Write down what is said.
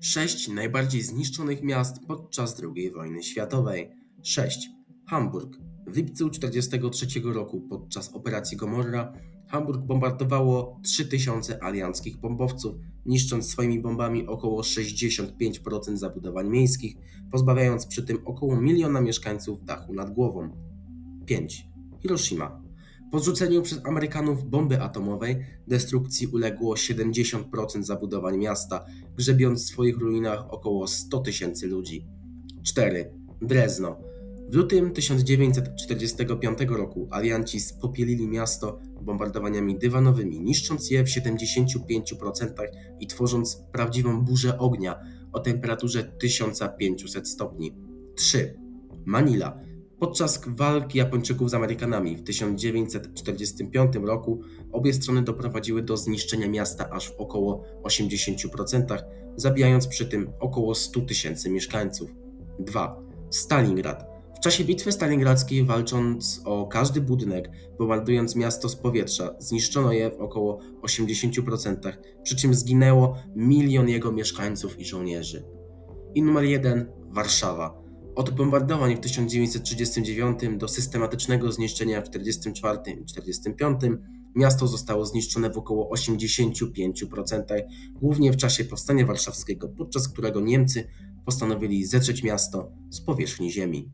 Sześć najbardziej zniszczonych miast podczas II wojny światowej. 6. Hamburg. W lipcu 1943 roku podczas operacji Gomorra Hamburg bombardowało 3000 alianckich bombowców, niszcząc swoimi bombami około 65% zabudowań miejskich, pozbawiając przy tym około miliona mieszkańców dachu nad głową. 5. Hiroshima. Po zrzuceniu przez Amerykanów bomby atomowej destrukcji uległo 70% zabudowań miasta, grzebiąc w swoich ruinach około 100 tysięcy ludzi. 4. Drezno. W lutym 1945 roku alianci spopielili miasto bombardowaniami dywanowymi, niszcząc je w 75% i tworząc prawdziwą burzę ognia o temperaturze 1500 stopni. 3. Manila. Podczas walki Japończyków z Amerykanami w 1945 roku obie strony doprowadziły do zniszczenia miasta aż w około 80%, zabijając przy tym około 100 tysięcy mieszkańców. 2. Stalingrad. W czasie bitwy stalingradzkiej, walcząc o każdy budynek, bombardując miasto z powietrza, zniszczono je w około 80%, przy czym zginęło milion jego mieszkańców i żołnierzy. I numer 1 Warszawa. Od bombardowań w 1939 do systematycznego zniszczenia w 1944 i 1945 miasto zostało zniszczone w około 85%, głównie w czasie powstania warszawskiego, podczas którego Niemcy postanowili zetrzeć miasto z powierzchni ziemi.